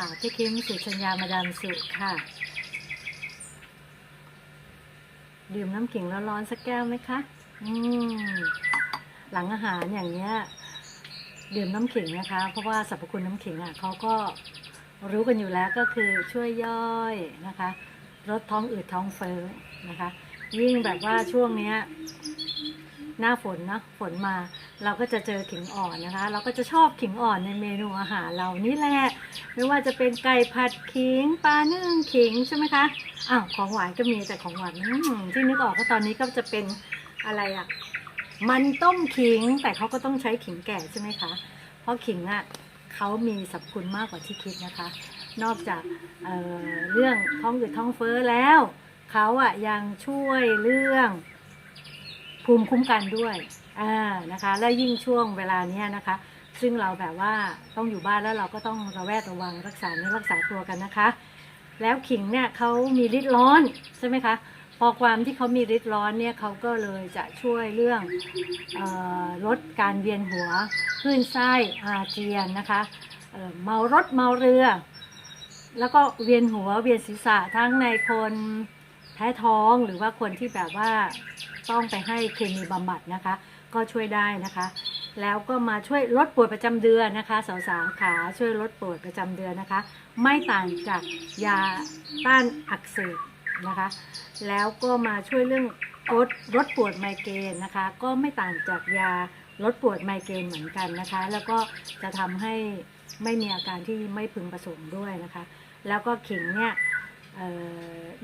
ค่ะพี่คิมสุชัญญามาดามสุค่ะ ดื่มน้ำขิงร้อนๆสักแก้วไหมคะ อืม หลังอาหารอย่างเนี้ย ดื่มน้ำขิงนะคะ เพราะว่าสรรพคุณน้ำขิงอะเขาก็รู้กันอยู่แล้วก็คือช่วยย่อยนะคะลดท้องอืดท้องเฟ้อนะคะ ยิ่งแบบว่าช่วงเนี้ย หน้าฝนนะฝนมา เราก็จะเจอขิงอ่อนนะคะ เราก็จะชอบขิงอ่อนในเมนูอาหารเรานี่แหละไม่ว่าจะเป็นไก่ผัดขิงปลานึ่งขิงใช่ไหมคะอ้าวของหวานก็มีแต่ของหวานที่นึกออกก็ตอนนี้ก็จะเป็นอะไรอะมันต้มขิงแต่เขาก็ต้องใช้ขิงแก่ใช่ไหมคะ เพราะขิงอะเขามีสรรพคุณมากกว่าที่คิดนะคะ นอกจากเเรื่องท้องอืดท้องเฟ้อแล้วเขาอะยังช่วยเรื่อง ภูมิคุ้มกันด้วยอ่านะคะ และยิ่งช่วงเวลาเนี้ยนะคะ ซึ่งเราแบบว่าต้องอยู่บ้านแล้วเราก็ต้องระแวดระวังรักษาเนื้อรักษาตัวกันนะคะ แล้วขิงเนี่ยเขามีฤทธิ์ร้อนใช่ไหมคะพอความที่เขามีฤทธิ์ร้อนเนี่ยเขาก็เลยจะช่วยเรื่องออลดการเวียนหัวคลื่นไส้อาเจียนนะคะเเมารถเมาเรือ แล้วก็เวียนหัวเวียนศีรษะทั้งในคน แพ้ท้องหรือว่าคนที่แบบว่าต้องไปให้เคมีบำบัดนะคะ ก็ช่วยได้นะคะ แล้วก็มาช่วยลดปวดประจำเดือนนะคะสาวๆขาช่วยลดปวดประจำเดือนนะคะ ไม่ต่างจากยาต้านอักเสบนะคะ แล้วก็มาช่วยเรื่องลดลดปวดไมเกรนนะคะ ก็ไม่ต่างจากยาลดปวดไมเกรนเหมือนกันนะคะ แล้วก็จะทำให้ไม่มีอาการที่ไม่พึงประสงค์ด้วยนะคะ แล้วก็ขิงเนี่ย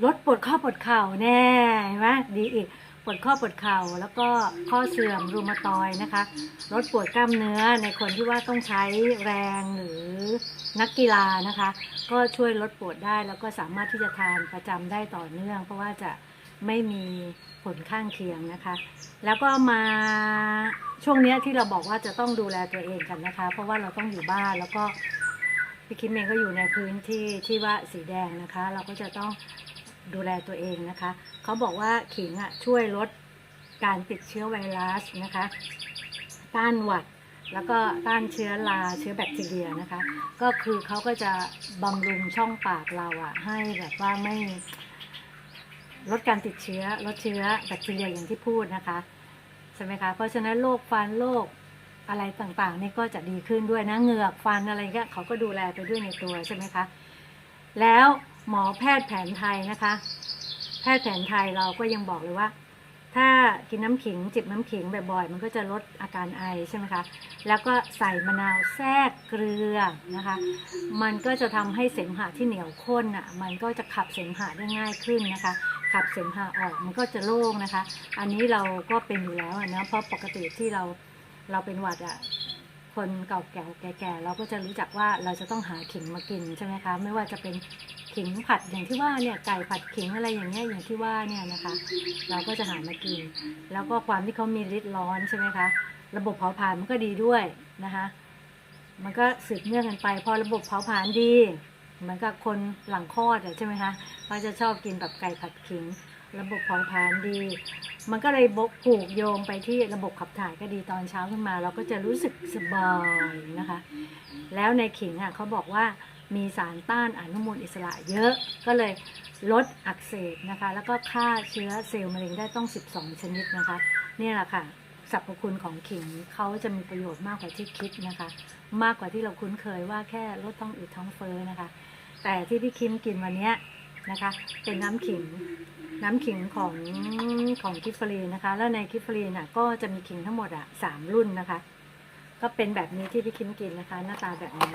ลดปวดข้อปวดเข่าแน่เห็นไหมดีอีกปวดข้อปวดเข่าแล้วก็ข้อเสื่อมรูมาตอยนะคะลดปวดกล้ามเนื้อในคนที่ว่าต้องใช้แรงหรือนักกีฬานะคะ ก็ช่วยลดปวดได้แล้วก็สามารถที่จะทานประจำได้ต่อเนื่อง เพราะว่าจะไม่มีผลข้างเคียงนะคะ แล้วก็มาช่วงนี้ที่เราบอกว่าจะต้องดูแลตัวเองกันนะคะ เพราะว่าเราต้องอยู่บ้านแล้วก็ พี่คิมเองก็อยู่ในพื้นที่ที่ว่าสีแดงนะคะ เราก็จะต้องดูแลตัวเองนะคะ เขาบอกว่าขิงอะช่วยลดการติดเชื้อไวรัสนะคะ ต้านหวัดแล้วก็ต้านเชื้อราเชื้อแบคทีเรียนะคะ ก็คือเขาก็จะบำรุงช่องปากเราอะให้แบบว่าไม่ลดการติดเชื้อลดเชื้อแบคทีเรียอย่างที่พูดนะคะใช่ไหมคะเพราะฉะนั้นโรคฟันโรค อะไรต่างๆนี่ก็จะดีขึ้นด้วยนะเหงือกฟันอะไรเงี้ยเขาก็ดูแลไปด้วยในตัวใช่ไหมคะ แล้วหมอแพทย์แผนไทยนะคะ แพทย์แผนไทยเราก็ยังบอกเลยว่า ถ้ากินน้ำขิงจิบน้ำขิงบ่อยๆ มันก็จะลดอาการไอใช่ไหมคะ แล้วก็ใส่มะนาวแทรกเกลือนะคะ มันก็จะทำให้เสมหะที่เหนียวข้นอะมันก็จะขับเสมหะได้ง่ายขึ้นนะคะขับเสมหะออกมันก็จะโล่งนะคะ อันนี้เราก็เป็นอยู่แล้วนะเพราะปกติที่เรา เราเป็นหวัดอะคนเก่าแก่แก่ๆเราก็จะรู้จักว่าเราจะต้องหาขิงมากินใช่ไหมคะ ไม่ว่าจะเป็นขิงผัดอย่างที่ว่าเนี่ยไก่ผัดขิงอะไรอย่างเงี้ยอย่างที่ว่าเนี่ยนะคะ เราก็จะหามากิน แล้วก็ความที่เขามีฤทธิ์ร้อนใช่ไหมคะระบบเผาผลาญมันก็ดีด้วยนะคะ มันก็สืบเนื่องกันไป พอระบบเผาผลาญดีเหมือนกับคนหลังคลอดใช่ไหมคะเขาจะชอบกินแบบไก่ผัดขิง ระบบเผาผลาญดี มันก็เลยบกผูกโยงไปที่ระบบขับถ่ายก็ดีตอนเช้าขึ้นมา เราก็จะรู้สึกสบายนะคะ แล้วในขิงอะเขาบอกว่ามีสารต้านอนุมูลอิสระเยอะ ก็เลยลดอักเสบนะคะ แล้วก็ฆ่าเชื้อเซลล์มะเร็งได้ต้อง 12 ชนิดนะคะ นี่แหละค่ะสรรพคุณของขิงเขาจะมีประโยชน์มากกว่าที่คิดนะคะ มากกว่าที่เราคุ้นเคยว่าแค่ลดท้องอืดท้องเฟ้อนะคะ แต่ที่พี่คิมกินวันนี้นะคะ เป็นน้ำขิง น้ำขิงของของกิฟฟรีนะคะ แล้วในกิฟฟรีน่ะก็จะมีขิงทั้งหมดอะสามรุ่นนะคะ ก็เป็นแบบนี้ที่พี่คิมกินนะคะ หน้าตาแบบนี้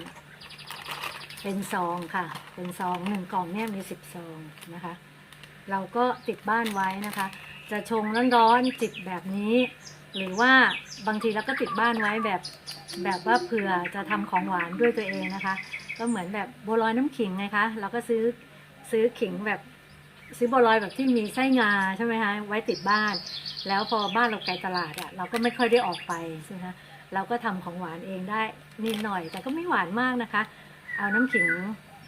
เป็นซองค่ะ เป็นซองหนึ่งกล่องเนี่ยมีสิบซองนะคะ เราก็ติดบ้านไว้นะคะ จะชงร้อนๆจิบแบบนี้ หรือว่าบางทีเราก็ติดบ้านไว้แบบแบบว่าเผื่อจะทำของหวานด้วยตัวเองนะคะ ก็เหมือนแบบบัวลอยน้ำขิงไงคะ เราก็ซื้อซื้อขิงแบบ ซื้อบัวลอยแบบที่มีไส้งาใช่ไหมคะไว้ติดบ้าน แล้วพอบ้านเราไกลตลาดอะ่ะเราก็ไม่ค่อยได้ออกไปใช่ไหมคะเราก็ทำของหวานเองได้นิดหน่อย แต่ก็ไม่หวานมากนะคะ เอาน้ำขิง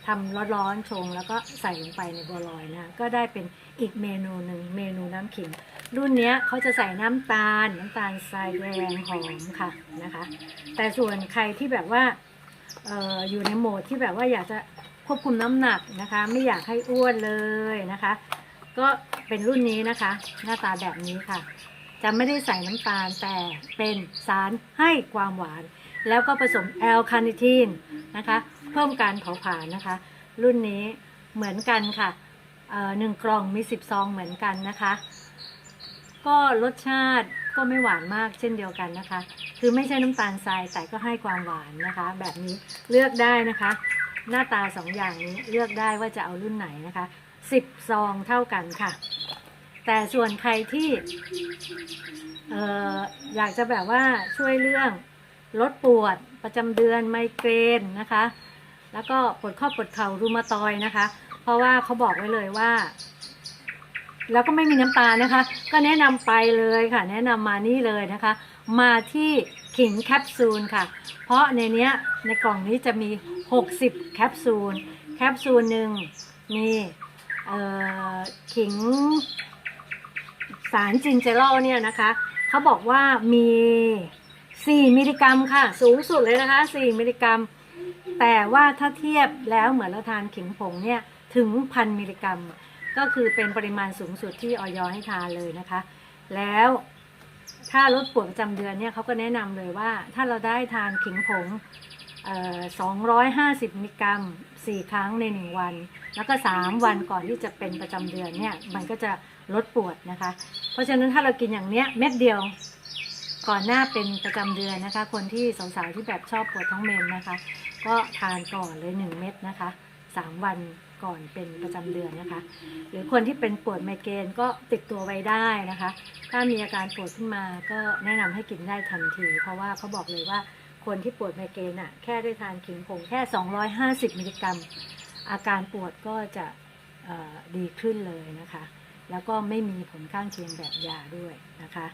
ทำร้อนๆชง แล้วก็ใส่ลงไปในบัวลอยนะก็ได้เป็นอีกเมนูหนึ่งเมนูน้ำขิง รุ่นเนี้ยเขาจะใส่น้ำตาล น้ำตาลทรายแดงหอมค่ะนะคะ แต่ส่วนใครที่แบบว่าอออยู่ในโหมดที่แบบว่าอยากจะ ควบคุมน้ำหนักนะคะ ไม่อยากให้อ้วนเลยนะคะ ก็เป็นรุ่นนี้นะคะ หน้าตาแบบนี้ค่ะ จะไม่ได้ใส่น้ำตาลแต่เป็นสารให้ความหวาน แล้วก็ผสมแอลคาเนทีนนะคะ เพิ่มการเผาผลาญนะคะ รุ่นนี้เหมือนกันค่ะเอ่อหนึ่งกล่องมีสิบซองเหมือนกันนะคะ ก็รสชาติก็ไม่หวานมากเช่นเดียวกันนะคะ คือไม่ใช่น้ำตาลทรายแต่ก็ให้ความหวานนะคะ แบบนี้เลือกได้นะคะ หน้าตาสองอย่างนี้เลือกได้ว่าจะเอารุ่นไหนนะคะสิบซองเท่ากันค่ะ แต่ส่วนใครที่เอออยากจะแบบว่าช่วยเรื่องลดปวดประจำเดือนไมเกรนนะคะ แล้วก็ปวดข้อปวดเข่ารูมาตอยนะคะ เพราะว่าเขาบอกไว้เลยว่า แล้วก็ไม่มีน้ำตาลนะคะ ก็แนะนำไปเลยค่ะ แนะนำมานี่เลยนะคะ มาที่ขิงแคปซูลค่ะ เพราะในเนี้ยในกล่องนี้จะมี 60 แคปซูล แคปซูลหนึ่งมีเออขิงสารจินเจอรัลเนี่ยนะคะเขาบอกว่ามี 4 มิลลิกรัมค่ะ สูงสุดเลยนะคะ 4 มิลลิกรัม แต่ว่าถ้าเทียบแล้วเหมือนเราทานขิงผงเนี่ย ถึงพันมิลลิกรัม ก็คือเป็นปริมาณสูงสุดที่ออยให้ทานเลยนะคะ แล้วถ้าลดปวดประจำเดือนเนี่ยเขาก็แนะนำเลยว่า ถ้าเราได้ทานขิงผง250 มิลลิกรัม 4 ครั้งใน 1 วัน แล้วก็ 3 วันก่อนที่จะเป็นประจำเดือนเนี่ย มันก็จะลดปวดนะคะ เพราะฉะนั้นถ้าเรากินอย่างเนี้ยเม็ดเดียวก่อนหน้าเป็นประจำเดือนนะคะ คนที่สาวๆที่แบบชอบปวดท้องเมนนะคะ ก็ทานก่อนเลย 1 เม็ดนะคะ 3 วัน ก่อนเป็นประจำเดือนนะคะ หรือคนที่เป็นปวดไมเกรนก็ติดตัวไว้ได้นะคะ ถ้ามีอาการปวดขึ้นมาก็แนะนำให้กินได้ทันที เพราะว่าเขาบอกเลยว่าคนที่ปวดไมเกรนอะแค่ได้ทานขิงผงแค่ 250 มิลลิกรัม อาการปวดก็จะดีขึ้นเลยนะคะ แล้วก็ไม่มีผลข้างเคียงแบบยาด้วยนะคะ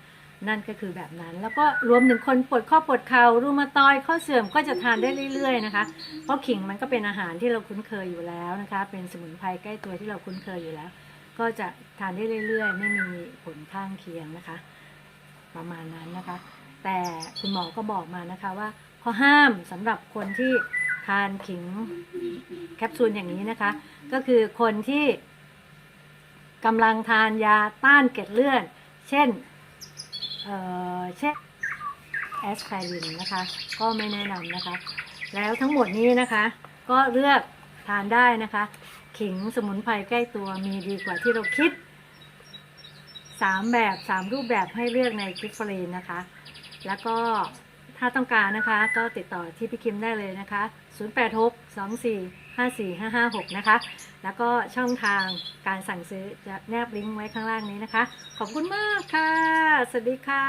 นั่นก็คือแบบนั้น แล้วก็รวมถึงคนปวดข้อปวดเข่ารูมาตอยข้อเสื่อมก็จะทานได้เรื่อย ๆ นะคะ เพราะขิงมันก็เป็นอาหารที่เราคุ้นเคยอยู่แล้วนะคะ เป็นสมุนไพรใกล้ตัวที่เราคุ้นเคยอยู่แล้ว ก็จะทานได้เรื่อย ๆ ไม่มีผลข้างเคียงนะคะ ประมาณนั้นนะคะ แต่คุณหมอก็บอกมานะคะว่าข้อห้ามสำหรับคนที่ทานขิงแคปซูลอย่างนี้นะคะ ก็คือคนที่กำลังทานยาต้านเกล็ดเลือดเช่น เช่นแอสไพรินนะคะ ก็ไม่แนะนำนะคะ แล้วทั้งหมดนี้นะคะ ก็เลือกทานได้นะคะ ขิงสมุนไพรใกล้ตัวมีดีกว่าที่เราคิดสามแบบสามรูปแบบให้เลือกในกิฟฟรีนนะคะ แล้วก็ ถ้าต้องการนะคะก็ติดต่อที่พี่คิมได้เลยนะคะ 086 24 54 556 นะคะ แล้วก็ช่องทางการสั่งซื้อจะแนบลิงก์ไว้ข้างล่างนี้นะคะ ขอบคุณมากค่ะ สวัสดีค่ะ